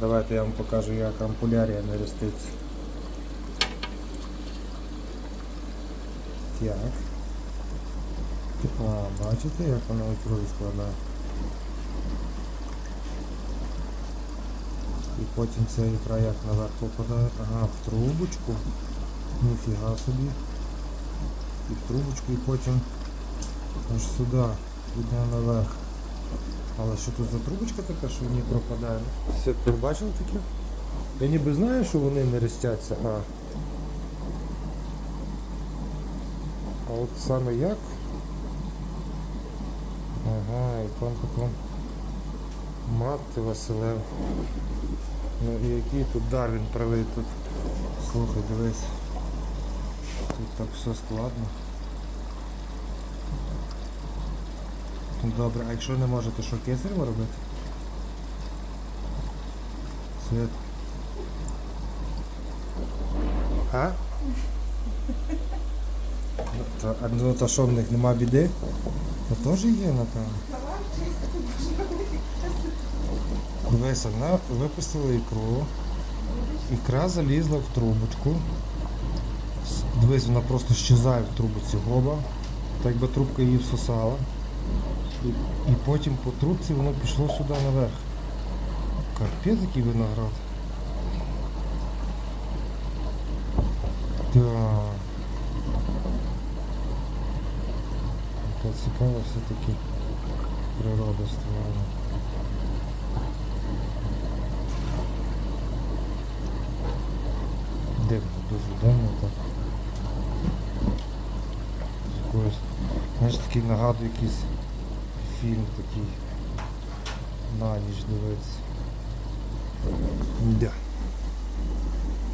Давайте я вам покажу, як ампулярія нереститься. Так. А, бачите, як вона ікру складає? І потім ця ікра як наверх попадає. Ага, в трубочку. Ніфіга собі. І в трубочку, і потім аж сюди йде наверх. Але що тут за трубочка така, що в ній пропадає? Все, ти бачив таке? Я ніби знаю, що вони не ростяться, а. А от саме як? Ага, і пан потом. Мати Василев. Ну і який тут Дарвін правий тут. Слухай, дивись. Тут так все складно. Добре, а якщо не можете, що кесарево робити? Свет. А? Ну, то, а ну то що в них нема біди? То теж є, напевно. Дивися, вона випустила ікру. Ікра залізла в трубочку. Дивись, вона просто щезає в трубочці гоба. Так би трубка її всосала. І, потім по трубці воно пішло сюди наверх. Карпець який виноград. Так. Яка цікава все-таки природа створена. Дивно, дуже дивно так. З якоюсь, знаєш, такий нагадує якийсь фільм такий на ніч дивиться. Да.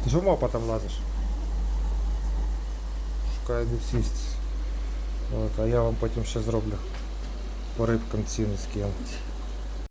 Ти що мапа там лазиш? Шукаю де сісти. От, а я вам потім ще зроблю по рибкам ціни скину.